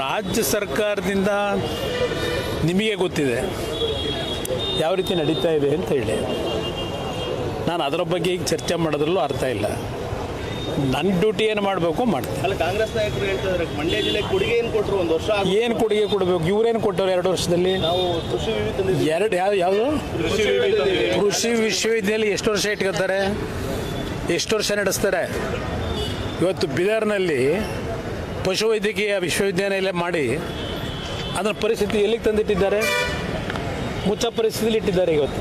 ರಾಜ್ಯ ಸರ್ಕಾರದಿಂದ ನಿಮಗೆ ಗೊತ್ತಿದೆ ಯಾವ ರೀತಿ ನಡೀತಾ ಇದೆ ಅಂತ ಹೇಳಿ. ನಾನು ಅದರ ಬಗ್ಗೆ ಈಗ ಚರ್ಚೆ ಮಾಡೋದ್ರಲ್ಲೂ ಅರ್ಥ ಇಲ್ಲ. ನನ್ನ ಡ್ಯೂಟಿ ಏನು ಮಾಡಬೇಕು ಮಾಡ್ತೀನಿ. ಅಲ್ಲ ಕಾಂಗ್ರೆಸ್ ನಾಯಕರು ಹೇಳ್ತಿದ್ದಾರೆ ಮಂಡ್ಯ ಜಿಲ್ಲೆ ಕೊಡುಗೆ ಏನು ಕೊಟ್ಟರು ಒಂದು ವರ್ಷ ಏನು ಕೊಡುಗೆ ಕೊಡಬೇಕು? ಇವರೇನು ಕೊಟ್ಟವ್ರು ಎರಡು ವರ್ಷದಲ್ಲಿ? ನಾವು ಕೃಷಿ ಎರಡು ಯಾವ ಯಾವುದು? ಕೃಷಿ ವಿಶ್ವವಿದ್ಯಾಲಯ ಎಷ್ಟು ವರ್ಷ ಇಟ್ಕೋತಾರೆ? ಎಷ್ಟು ವರ್ಷ ನಡೆಸ್ತಾರೆ? ಇವತ್ತು ಬಿದರ್ನಲ್ಲಿ ಪಶುವೈದ್ಯಕೀಯ ವಿಶ್ವವಿದ್ಯಾನಿಲಯ ಮಾಡಿ ಅದರ ಪರಿಸ್ಥಿತಿ ಎಲ್ಲಿಗೆ ತಂದಿಟ್ಟಿದ್ದಾರೆ? ಮುಚ್ಚ ಪರಿಸ್ಥಿತಿಯಲ್ಲಿ ಇಟ್ಟಿದ್ದಾರೆ ಇವತ್ತು.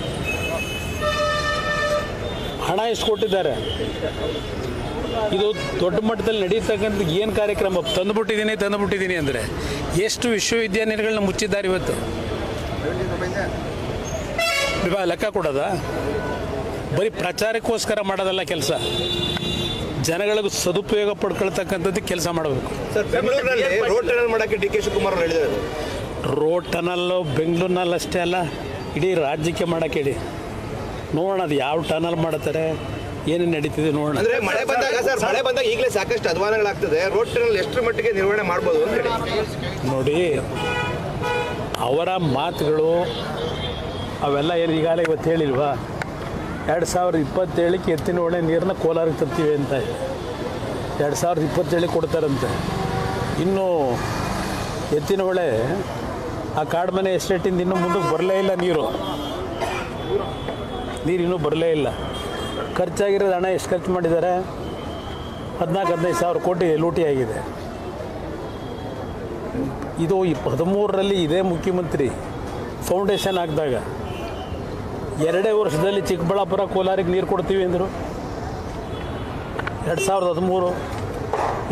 ಹಣ ಇಸ್ಕೊಟ್ಟಿದ್ದಾರೆ ಕೊಟ್ಟಿದ್ದಾರೆ? ಇದು ದೊಡ್ಡ ಮಟ್ಟದಲ್ಲಿ ನಡೀತಕ್ಕಂಥ ಏನು ಕಾರ್ಯಕ್ರಮ? ತಂದುಬಿಟ್ಟಿದ್ದೀನಿ ತಂದುಬಿಟ್ಟಿದ್ದೀನಿ ಅಂದರೆ ಎಷ್ಟು ವಿಶ್ವವಿದ್ಯಾನಿಲಯಗಳನ್ನ ಮುಚ್ಚಿದ್ದಾರೆ ಇವತ್ತು? ಲೆಕ್ಕ ಕೊಡೋದ? ಬರೀ ಪ್ರಚಾರಕ್ಕೋಸ್ಕರ ಮಾಡೋದಲ್ಲ ಕೆಲಸ? ಜನಗಳಿಗೆ ಸದುಪಯೋಗ ಪಡ್ಕೊಳ್ತಕ್ಕಂಥದ್ದು ಕೆಲಸ ಮಾಡಬೇಕು. ಸರ್ ಬೆಂಗಳೂರಿನಲ್ಲಿ ರೋಡ್ ಟನಲ್ ಮಾಡಕ್ಕೆ ಡಿ ಕೆ ಶಿವಕುಮಾರ್ ಅವರು ಹೇಳಿದ್ದಾರೆ. ರೋಡ್ ಟನಲ್ಲು ಬೆಂಗಳೂರಿನಲ್ಲಿ ಅಷ್ಟೇ ಅಲ್ಲ ಇಡೀ ರಾಜ್ಯಕ್ಕೆ ಮಾಡೋಕೆ ಇಡಿ. ನೋಡೋಣ ಅದು ಯಾವ ಟನಲ್ ಮಾಡ್ತಾರೆ ಏನೇನು ನಡೀತಿದೆ ನೋಡೋಣ. ಅಂದ್ರೆ ಮಳೆ ಬಂದಾಗ ಸರ್ ಮಳೆ ಬಂದಾಗ ಈಗಲೇ ಸಾಕಷ್ಟು ಅಧ್ವಾನಗಳಾಗ್ತದೆ. ರೋಡ್ ಟನಲ್ ಎಷ್ಟರ ಮಟ್ಟಿಗೆ ನಿರ್ವಹಣೆ ಮಾಡ್ಬೋದು ಅಂತ ಹೇಳಿ. ನೋಡಿ ಅವರ ಮಾತುಗಳು ಅವೆಲ್ಲ ಏನು ಈಗಾಗಲೇ ಇವತ್ತು ಹೇಳಿಲ್ವಾ? ಎರಡು ಸಾವಿರದ ಇಪ್ಪತ್ತೇಳಕ್ಕೆ ಎತ್ತಿನ ಹೊಳೆ ನೀರನ್ನ ಕೋಲಾರಕ್ಕೆ ತರ್ತೀವಿ ಅಂತ ಎರಡು ಸಾವಿರದ ಇಪ್ಪತ್ತೇಳಿಗೆ ಕೊಡ್ತಾರಂತೆ. ಇನ್ನು ಎತ್ತಿನ ಹೊಳೆ, ಆ ಕಾಡ್ಮನೆ ಎಸ್ಟೇಟಿಂದ ಇನ್ನೂ ಮುಂದಕ್ಕೆ ಬರಲೇ ಇಲ್ಲ ನೀರು. ನೀರು ಇನ್ನೂ ಬರಲೇ ಇಲ್ಲ. ಖರ್ಚಾಗಿರೋದು ಹಣ ಎಷ್ಟು ಖರ್ಚು ಮಾಡಿದ್ದಾರೆ? ಹದಿನಾಲ್ಕು, ಹದಿನೈದು ಸಾವಿರ ಕೋಟಿ ಲೂಟಿ ಆಗಿದೆ. ಇದು ಇಪ್ಪ ಹದಿಮೂರರಲ್ಲಿ ಇದೇ ಮುಖ್ಯಮಂತ್ರಿ, ಫೌಂಡೇಶನ್ ಹಾಕಿದಾಗ ಎರಡೇ ವರ್ಷದಲ್ಲಿ ಚಿಕ್ಕಬಳ್ಳಾಪುರ ಕೋಲಾರಿಗೆ ನೀರು ಕೊಡ್ತೀವಿ ಅಂದರು ಎರಡು ಸಾವಿರದ ಹದಿಮೂರು,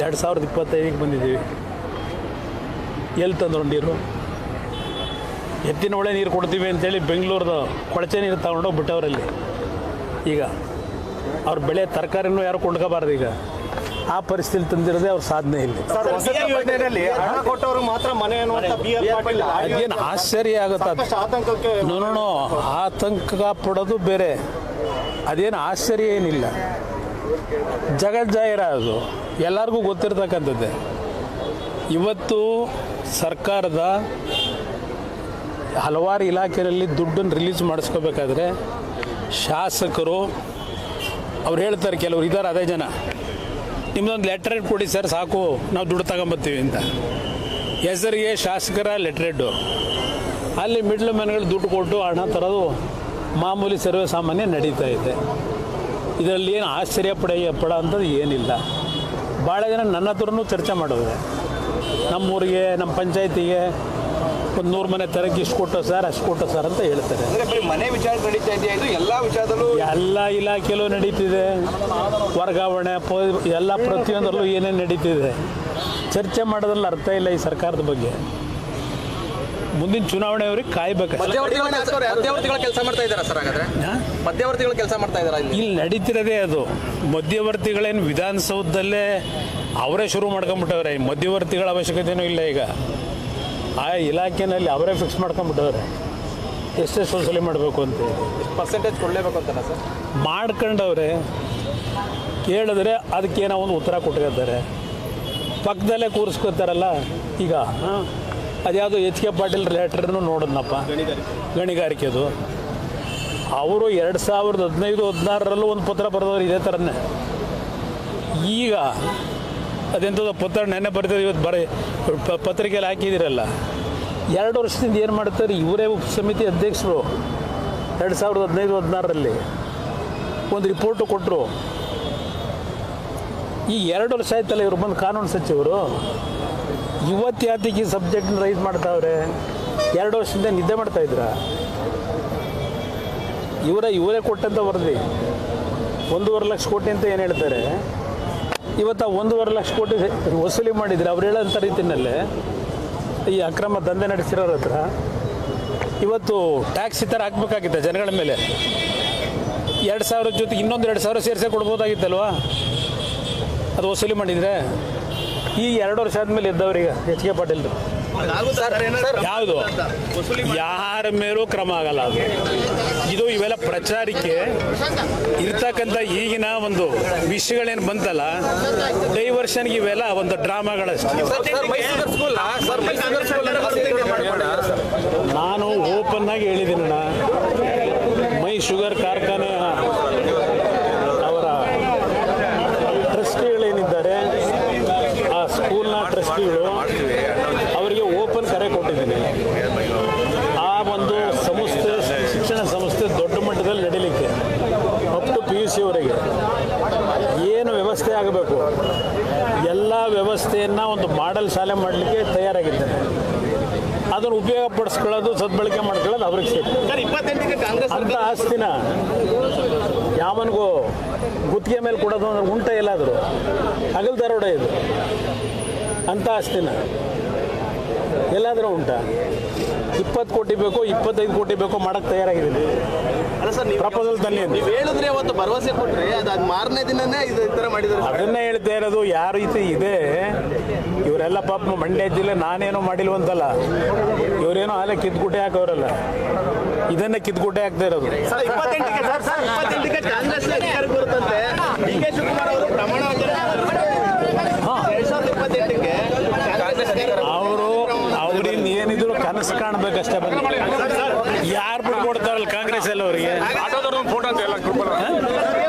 ಎರಡು ಸಾವಿರದ ಇಪ್ಪತ್ತೈದಕ್ಕೆ ಬಂದಿದ್ದೀವಿ. ಎಲ್ಲಿ ತಂದರು ನೀರು? ಎತ್ತಿನ ಒಳ್ಳೆ ನೀರು ಕೊಡ್ತೀವಿ ಅಂತೇಳಿ ಬೆಂಗಳೂರದ ಕೊಳಚೆ ನೀರು ತಗೊಂಡೋಗಿ ಬಿಟ್ಟವರಲ್ಲಿ ಈಗ ಅವ್ರ ಬೆಳೆ ತರಕಾರಿನೂ ಯಾರು ಕೊಂಡ್ಕೋಬಾರ್ದು ಈಗ. ಆ ಪರಿಸ್ಥಿತಿ ತಂದಿರೋದೇ ಅವ್ರ ಸಾಧನೆ ಇಲ್ಲಿ. ಹಣ ಕೊಟ್ಟವರು ಮಾತ್ರ ಮನೆ ಅದೇನು ಆಶ್ಚರ್ಯ ಆಗುತ್ತೆ ಅದು. ಆತಂಕಕ್ಕೆ ನೋ ನೋ, ನೋ ಆತಂಕ ಪಡೋದು ಬೇರೆ. ಅದೇನು ಆಶ್ಚರ್ಯ ಏನಿಲ್ಲ. ಜಗಜ್ಜಾಹಿರ ಅದು. ಎಲ್ಲರಿಗೂ ಗೊತ್ತಿರ್ತಕ್ಕಂಥದ್ದೇ. ಇವತ್ತು ಸರ್ಕಾರದ ಹಲವಾರು ಇಲಾಖೆಯಲ್ಲಿ ದುಡ್ಡನ್ನು ರಿಲೀಸ್ ಮಾಡಿಸ್ಕೋಬೇಕಾದ್ರೆ ಶಾಸಕರು ಅವ್ರು ಹೇಳ್ತಾರೆ ಕೆಲವರು ಇದ್ದಾರೆ ಅದೇ ಜನ. ನಿಮ್ಮದೊಂದು ಲೆಟರ್ ಕೊಡಿ ಸರ್ ಸಾಕು. ನಾವು ದುಡ್ಡು ತಗೊಂಬತ್ತೀವಿ ಅಂತ. ಹೆಸರಿಗೆ ಶಾಸಕರ ಲೆಟ್ರೆಡ್ಡು ಅಲ್ಲಿ ಮಿಡ್ಲ್ ಮ್ಯಾನ್ಗಳು ದುಡ್ಡು ಕೊಟ್ಟು ಹಣ ತರೋದು ಮಾಮೂಲಿ ಸರ್ವೇ ಸಾಮಾನ್ಯ ನಡೀತಾ ಇದೆ. ಇದರಲ್ಲಿ ಏನು ಆಶ್ಚರ್ಯ ಪಡೆಯ ಪಡೋ ಅಂಥದ್ದು ಏನಿಲ್ಲ. ಭಾಳ ಜನ ನನ್ನ ಹತ್ರನೂ ಚರ್ಚೆ ಮಾಡಿದ್ರೆ ನಮ್ಮೂರಿಗೆ, ನಮ್ಮ ಪಂಚಾಯತಿಗೆ ಒಂದು ನೂರು ಮನೆ ತರಕ್ಕೆ ಇಷ್ಟು ಕೊಟ್ಟ ಸರ್ ಅಷ್ಟು ಕೊಟ್ಟ ಸರ್ ಅಂತ ಹೇಳ್ತಾರೆ. ಅಂದ್ರೆ ಬರೀ ಮನೆ ವಿಚಾರ ನಡೀತಾ ಇದೆಯಾ ಇದು? ಎಲ್ಲಾ ವಿಚಾರದಲ್ಲೂ ಎಲ್ಲ ಇಲಾಖೆಯಲ್ಲೂ ನಡೀತಿದೆ. ವರ್ಗಾವಣೆ ಪೋ ಎಲ್ಲ ಪ್ರತಿಯೊಂದರಲ್ಲೂ ಏನೇನು ನಡೀತಿದೆ. ಚರ್ಚೆ ಮಾಡೋದ್ರಲ್ಲಿ ಅರ್ಥ ಇಲ್ಲ ಈ ಸರ್ಕಾರದ ಬಗ್ಗೆ. ಮುಂದಿನ ಚುನಾವಣೆಯವ್ರಿಗೆ ಕಾಯ್ಬೇಕು ಮಧ್ಯವರ್ತಿಗಳ ಕೆಲಸ ಮಾಡ್ತಾ ಇದ್ದಾರಾ ಸರ್ ಹಾಗಾದ್ರೆ? ಮಧ್ಯವರ್ತಿಗಳ ಕೆಲಸ ಮಾಡ್ತಾ ಇದ್ದಾರಾ ಇಲ್ಲಿ? ಇಲ್ಲಿ ನಡೀತಿರೋದೇ ಅದು. ಮಧ್ಯವರ್ತಿಗಳೇನು ವಿಧಾನಸೌಧದಲ್ಲೇ ಅವರೇ ಶುರು ಮಾಡ್ಕೊಂಡ್ಬಿಟ್ಟವ್ರೆ. ಈ ಮಧ್ಯವರ್ತಿಗಳ ಅವಶ್ಯಕತೆಯೂ ಇಲ್ಲ ಈಗ. ಆ ಇಲಾಖೆನಲ್ಲಿ ಅವರೇ ಫಿಕ್ಸ್ ಮಾಡ್ಕೊಂಬಿಟ್ಟವ್ರೆ ಎಷ್ಟೆಷ್ಟು ವಸೂಲಿ ಮಾಡಬೇಕು ಅಂತ. ಪರ್ಸೆಂಟೇಜ್ ಕೊಡಲೇಬೇಕು ಅಂತಲ್ಲ ಸರ್? ಮಾಡ್ಕೊಂಡವ್ರೆ. ಕೇಳಿದ್ರೆ ಅದಕ್ಕೇನೋ ಒಂದು ಉತ್ತರ ಕೊಟ್ಟಿರ್ತಾರೆ. ಪಕ್ಕದಲ್ಲೇ ಕೂರಿಸ್ಕೊತಾರಲ್ಲ ಈಗ. ಅದ್ಯಾವುದು ಅದ್ಯಾವುದೋ ಎಚ್ ಕೆ ಪಾಟೀಲ್ ಲೆಟ್ರನ್ನು ನೋಡಿದ್ನಪ್ಪ. ಗಣಿಗಾರಿಕೆದು. ಅವರು ಎರಡು ಸಾವಿರದ ಹದಿನೈದು ಹದಿನಾರರಲ್ಲೂ ಒಂದು ಪತ್ರ ಬರೆದವ್ರು ಇದೇ ಥರನೇ ಈಗ ಅದೆಂಥದ್ದು ಪತ್ರ ನೆನ್ನೆ ಬರ್ತದೆ ಇವತ್ತು ಬರೀ ಪ- ಪತ್ರಿಕೆಯಲ್ಲಿ ಹಾಕಿದಿರಲ್ಲ ಎರಡು ವರ್ಷದಿಂದ ಏನು ಮಾಡ್ತಾರೆ, ಇವರೇ ಉಪ ಸಮಿತಿ ಅಧ್ಯಕ್ಷರು. ಎರಡು ಸಾವಿರದ ಹದಿನೈದು, ಹದಿನಾರರಲ್ಲಿ ಒಂದು ರಿಪೋರ್ಟು ಕೊಟ್ಟರು ಈ ಎರಡು ವರ್ಷ ಆಯ್ತಲ್ಲ ಇವರು ಬಂದು ಕಾನೂನು ಸಚಿವರು? ಇವತ್ತು ಸಬ್ಜೆಕ್ಟ್ನ ರೈಸ್ ಮಾಡ್ತಾವ್ರೆ? ಎರಡು ವರ್ಷದಿಂದ ನಿದ್ದೆ ಮಾಡ್ತಾಯಿದ್ರ ಇವರ, ಇವರೇ ಕೊಟ್ಟಂತ ವರದಿ. ಒಂದೂವರೆ ಲಕ್ಷ ಕೋಟಿ ಅಂತ ಏನು ಹೇಳ್ತಾರೆ? ಇವತ್ತು ಒಂದೂವರೆ ಲಕ್ಷ ಕೋಟಿ ವಸೂಲಿ ಮಾಡಿದರೆ. ಅವ್ರು ಹೇಳೋಂಥ ರೀತಿಯಲ್ಲೇ ಈ ಅಕ್ರಮ ದಂಧೆ ನಡೆಸಿರೋರ ಹತ್ರ ಇವತ್ತು ಟ್ಯಾಕ್ಸ್ ಈ ಥರ ಹಾಕ್ಬೇಕಾಗಿತ್ತು ಜನಗಳ ಮೇಲೆ. ಎರಡು ಸಾವಿರ ಜೊತೆಗೆ ಇನ್ನೊಂದು ಎರಡು ಸಾವಿರ ಸೇರಿಸೇ ಕೊಡ್ಬೋದಾಗಿತ್ತಲ್ವಾ? ಅದು ವಸೂಲಿ ಮಾಡಿದರೆ? ಈ ಎರಡು ವರ್ಷ ಆದಮೇಲೆ ಇದ್ದವ್ರೀಗ ಎಚ್ ಕೆ ಪಾಟೀಲ್ರು. ಯಾವುದು? ಯಾರ ಮೇಲೂ ಕ್ರಮ ಆಗಲ್ಲ ಅದು. ಇದು ಇವೆಲ್ಲ ಪ್ರಚಾರಕ್ಕೆ ಇರ್ತಕ್ಕಂಥ ಈಗಿನ ಒಂದು ವಿಷಯಗಳೇನು ಬಂತಲ್ಲ ಡೈವರ್ಷನ್ಗೆ ಇವೆಲ್ಲ ಒಂದು ಡ್ರಾಮಾಗಳಷ್ಟೇ. ನಾನು ಓಪನ್ ಆಗಿ ಹೇಳಿದ್ದೀನಣ್ಣ ಮೈ ಶುಗರ್ ಕಾರ್ಖಾನೆ ಅವರ ಟ್ರಸ್ಟಿಗಳೇನಿದ್ದಾರೆ ಆ ಸ್ಕೂಲ್ನ ಟ್ರಸ್ಟಿಗಳು ಅವರಿಗೆ ಓಪನ್ ಕರೆ ಕೊಟ್ಟಿದ್ದೀನಿ ಆ ಒಂದು ಸಂಸ್ಥೆ ಶಿಕ್ಷಣ ಸಂಸ್ಥೆ ದೊಡ್ಡ ಮಟ್ಟದಲ್ಲಿ ನಡೀಲಿಕ್ಕೆ? ಅಪ್ ಟು ಪಿ ಯು ಸಿವರೆಗೆ ಏನು ವ್ಯವಸ್ಥೆ ಆಗಬೇಕು? ಎಲ್ಲ ವ್ಯವಸ್ಥೆಯನ್ನು ಒಂದು ಮಾಡಲ್ ಶಾಲೆ ಮಾಡಲಿಕ್ಕೆ ತಯಾರಾಗಿದ್ದೇನೆ. ಅದನ್ನು ಉಪಯೋಗ ಪಡಿಸ್ಕೊಳ್ಳೋದು ಸದ್ಬಳಕೆ ಮಾಡ್ಕೊಳ್ಳೋದು ಅವ್ರಿಗೆ ಸೇರಿ. ಅಂತ ಆಸ್ತಿನ ಯಾವನಿಗೂ ಗುತ್ತಿಗೆ ಮೇಲೆ ಕೊಡೋದು ಅಂದ್ರೆ ಉಂಟ ಎಲ್ಲಾದರೂ. ಹಗಲ್ ದರೋಡೆ ಇದು ಅಂತ ಆಸ್ತಿನ. ಎಲ್ಲಾದರೂ ಉಂಟ? ಇಪ್ಪತ್ತು ಕೋಟಿ ಬೇಕು ಇಪ್ಪತ್ತೈದು ಕೋಟಿ ಬೇಕು ಮಾಡಕ್ಕೆ ತಯಾರಾಗಿದ್ದೀನಿ. ಅಲ್ಲ ಸರ್ ನೀವು ಪ್ರಪೋಸಲ್ ತನ್ನಿ ಅಂತ. ನೀವು ಹೇಳಿದ್ರೆ ಅವತ್ತು ಭರವಸೆ ಕೊಟ್ರಿ ಅದಾದ ಮಾರನೇ ದಿನನೇ ಇದು ಈ ತರ ಮಾಡಿದ್ದಾರೆ ಅದನ್ನೇ ಹೇಳ್ತಾ ಇರೋದು ಯಾವ ರೀತಿ ಇದೆ? ಇವರೆಲ್ಲ ಪಾಪ ಮಂಡ್ಯ ಜಿಲ್ಲೆ ನಾನೇನೋ ಮಾಡಿಲ್ವಂತಲ್ಲ ಇವರೇನೋ ಅಲ್ಲೇ ಕಿತ್ಗುಟ್ಟೆ ಹಾಕೋರಲ್ಲ ಇದನ್ನೇ ಕಿತ್ಕೊಟ್ಟೆ ಹಾಕ್ತಾ ಇರೋದು. ಸೆಲ್ ಅವರಿಗೆ ಆಟೋದವ್ರದ್ದು ಫೋಟೋ ಅಂತ ಎಲ್ಲ ಗ್ರೂಪಲ್ಲಿ